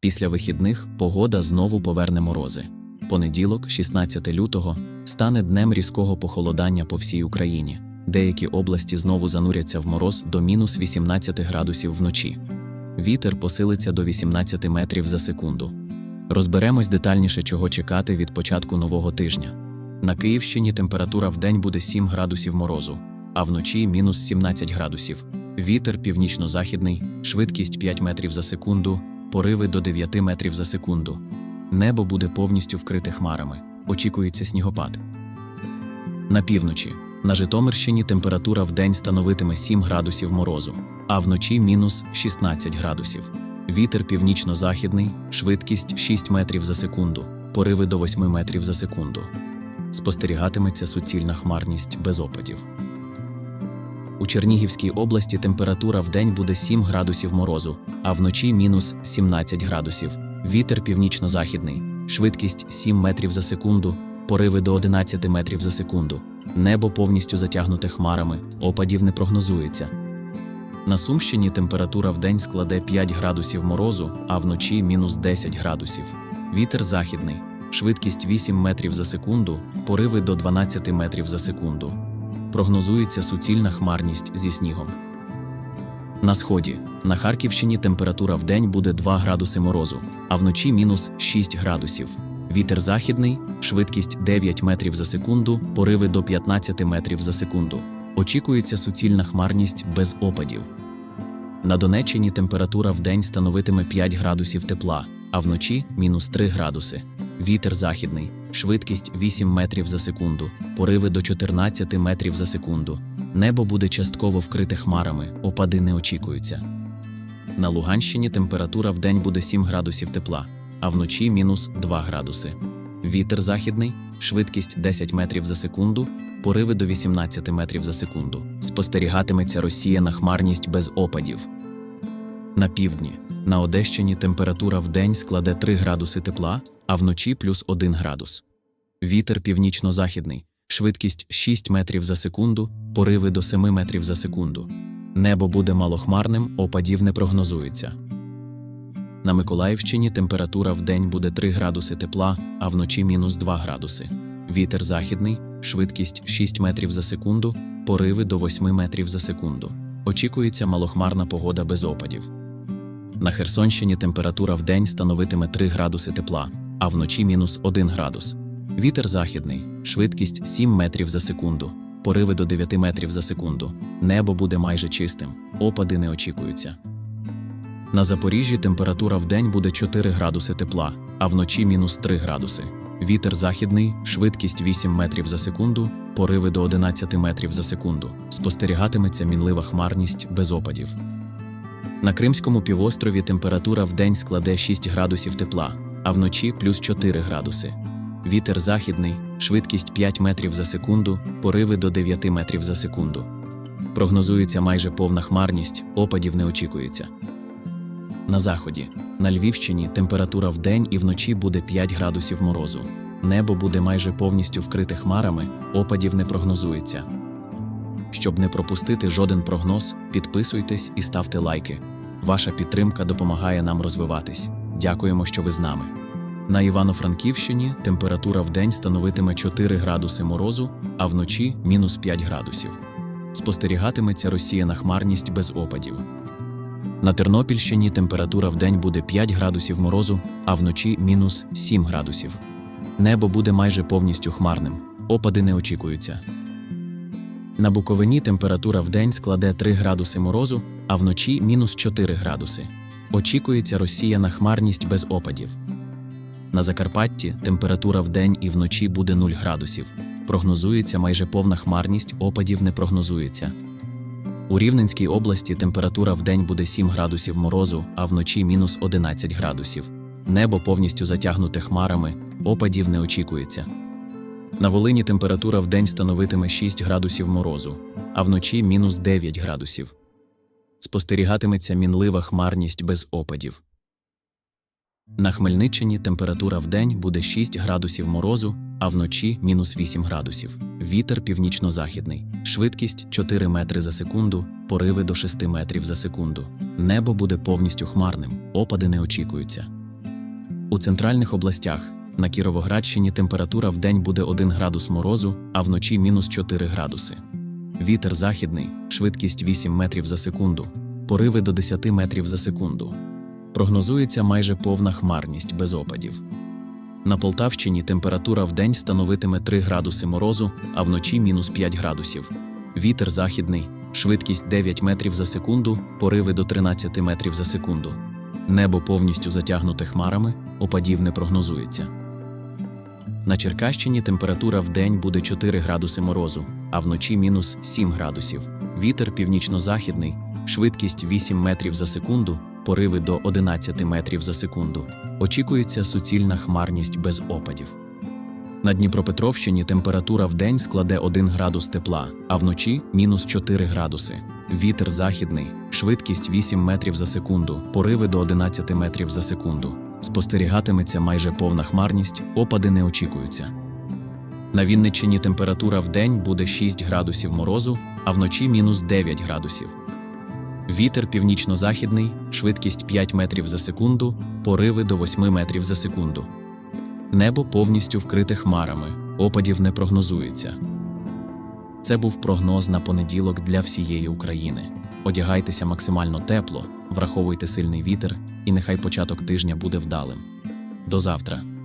Після вихідних погода знову поверне морози. Понеділок, 16 лютого, стане днем різкого похолодання по всій Україні. Деякі області знову зануряться в мороз до мінус 18 градусів вночі. Вітер посилиться до 18 метрів за секунду. Розберемось детальніше, чого чекати від початку нового тижня. На Київщині температура в день буде 7 градусів морозу, а вночі мінус 17 градусів. Вітер північно-західний, швидкість 5 метрів за секунду, пориви до 9 метрів за секунду. Небо буде повністю вкрите хмарами. Очікується снігопад. На півночі. На Житомирщині температура в день становитиме 7 градусів морозу, а вночі мінус 16 градусів. Вітер північно-західний, швидкість 6 метрів за секунду, пориви до 8 метрів за секунду. Спостерігатиметься суцільна хмарність без опадів. У Чернігівській області температура в день буде 7 градусів морозу, а вночі мінус 17 градусів. Вітер північно-західний, швидкість 7 метрів за секунду, пориви до 11 метрів за секунду. Небо повністю затягнуте хмарами, опадів не прогнозується. На Сумщині температура в день складе 5 градусів морозу, а вночі мінус 10 градусів. Вітер західний, швидкість 8 метрів за секунду, пориви до 12 метрів за секунду. Прогнозується суцільна хмарність зі снігом. На сході на Харківщині температура в день буде 2 градуси морозу, а вночі мінус 6 градусів. Вітер західний, швидкість 9 метрів за секунду, пориви до 15 метрів за секунду. Очікується суцільна хмарність без опадів. На Донеччині температура в день становитиме 5 градусів тепла, а вночі мінус 3 градуси. Вітер західний, швидкість 8 метрів за секунду, пориви до 14 метрів за секунду. Небо буде частково вкрите хмарами, опади не очікуються. На Луганщині температура в день буде 7 градусів тепла, а вночі мінус 2 градуси. Вітер західний, швидкість 10 метрів за секунду, пориви до 18 метрів за секунду. Спостерігатиметься розсіяна хмарність без опадів. На півдні на Одещині температура в день складе 3 градуси тепла, а вночі плюс 1 градус. Вітер північно-західний, швидкість 6 метрів за секунду, пориви до 7 метрів за секунду. Небо буде малохмарним, опадів не прогнозується. На Миколаївщині температура в день буде 3 градуси тепла, а вночі мінус 2 градуси. Вітер західний, швидкість 6 метрів за секунду, пориви до 8 метрів за секунду. Очікується малохмарна погода без опадів. На Херсонщині температура в день становитиме 3 градуси тепла, а вночі мінус 1 градус. Вітер західний, швидкість 7 метрів за секунду, пориви до 9 метрів за секунду. Небо буде майже чистим, опади не очікуються. На Запоріжжі температура в день буде 4 градуси тепла, а вночі мінус 3 градуси. Вітер західний, швидкість 8 метрів за секунду, пориви до 11 метрів за секунду. Спостерігатиметься мінлива хмарність без опадів. На Кримському півострові температура в день складе 6 градусів тепла, а вночі плюс 4 градуси. Вітер західний, швидкість 5 метрів за секунду, пориви до 9 метрів за секунду. Прогнозується майже повна хмарність, опадів не очікується. На заході, на Львівщині температура в день і вночі буде 5 градусів морозу. Небо буде майже повністю вкрите хмарами, опадів не прогнозується. Щоб не пропустити жоден прогноз, підписуйтесь і ставте лайки. Ваша підтримка допомагає нам розвиватись. Дякуємо, що ви з нами. На Івано-Франківщині температура в день становитиме 4 градуси морозу, а вночі мінус 5 градусів. Спостерігатиметься розсіяна хмарність без опадів. На Тернопільщині температура в день буде 5 градусів морозу, а вночі мінус 7 градусів. Небо буде майже повністю хмарним, опади не очікуються. На Буковині температура в день складе 3 градуси морозу, а вночі мінус 4 градуси. Очікується розсіяна хмарність без опадів. На Закарпатті температура в день і вночі буде 0 градусів. Прогнозується майже повна хмарність, опадів не прогнозується. У Рівненській області температура в день буде 7 градусів морозу, а вночі мінус 11 градусів. Небо повністю затягнуте хмарами, опадів не очікується. На Волині температура в день становитиме 6 градусів морозу, а вночі мінус 9 градусів. Спостерігатиметься мінлива хмарність без опадів. На Хмельниччині температура в день буде 6 градусів морозу, а вночі мінус 8 градусів. Вітер північно-західний, швидкість 4 метри за секунду, пориви до 6 метрів за секунду. Небо буде повністю хмарним, опади не очікуються. У центральних областях на Кіровоградщині температура в день буде 1 градус морозу, а вночі мінус 4 градуси. Вітер західний, швидкість 8 метрів за секунду, пориви до 10 метрів за секунду. Прогнозується майже повна хмарність без опадів. На Полтавщині температура в день становитиме 3 градуси морозу, а вночі мінус 5 градусів. Вітер західний, швидкість 9 метрів за секунду, пориви до 13 метрів за секунду. Небо повністю затягнуте хмарами, опадів не прогнозується. На Черкащині температура в день буде 4 градуси морозу, а вночі мінус 7 градусів. Вітер північно-західний, швидкість 8 метрів за секунду, пориви до 11 метрів за секунду. Очікується суцільна хмарність без опадів. На Дніпропетровщині температура в день складе 1 градус тепла, а вночі мінус 4 градуси. Вітер західний, швидкість 8 метрів за секунду, пориви до 11 метрів за секунду. Спостерігатиметься майже повна хмарність, опади не очікуються. На Вінниччині температура в день буде 6 градусів морозу, а вночі мінус 9 градусів. Вітер північно-західний, швидкість 5 метрів за секунду, пориви до 8 метрів за секунду. Небо повністю вкрите хмарами, опадів не прогнозується. Це був прогноз на понеділок для всієї України. Одягайтеся максимально тепло, враховуйте сильний вітер, і нехай початок тижня буде вдалим. До завтра.